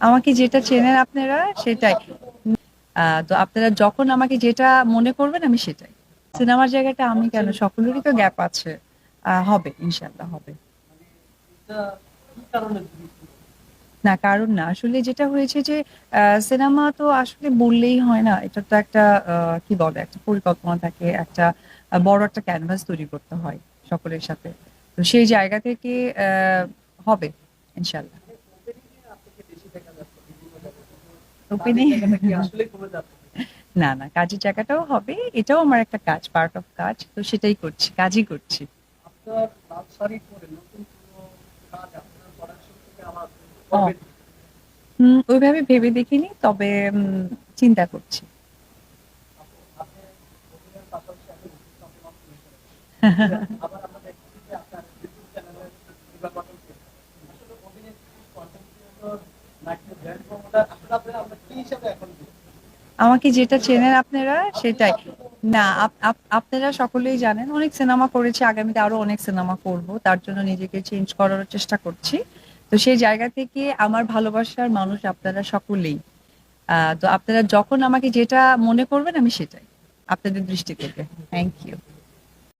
আমাকে যেটা চেনেন আপনারা, সেটাই। তো আপনারা যখন আমাকে যেটা মনে করবেন, আমি সেটাই। সিনেমার জায়গাটা আমি কেন? সকলেরই তো গ্যাপ আছে। হবে ইনশাল্লাহ হবে। না, কারণ না, আসলে যেটা হয়েছে যে সিনেমা তো আসলে বললেই হয় না। এটা তো একটা কি বলে, একটা পরিকল্পনা থাকে, একটা বড় একটা ক্যানভাস তৈরি করতে হয় সকলের সাথে। তো সেই জায়গা থেকে হবে ইনশাল্লাহ ওপেনিং না। না কাজের জায়গাটাও হবে এটাও আমার একটা কাজ পার্ট অফ কাজ তো সেটাই করছি কাজই করছি। ওইভাবে ভেবে দেখিনি তবে চিন্তা করছি। আমাকে যেটা চেনেন আপনারা, সেটাই। না, আপ- আপ- আপনারা সকলেই জানেন, অনেক সিনেমা করেছি, আগামীতে আরও অনেক সিনেমা করব, তার জন্য নিজেকে চেঞ্জ করার চেষ্টা করছি। তো সেই জায়গা থেকে আমার ভালোবাসার মানুষ আপনারা সকলেই। তো আপনারা যখন আমাকে যেটা মনে করবেন, আমি সেটাই, আপনাদের দৃষ্টি থেকে। Thank you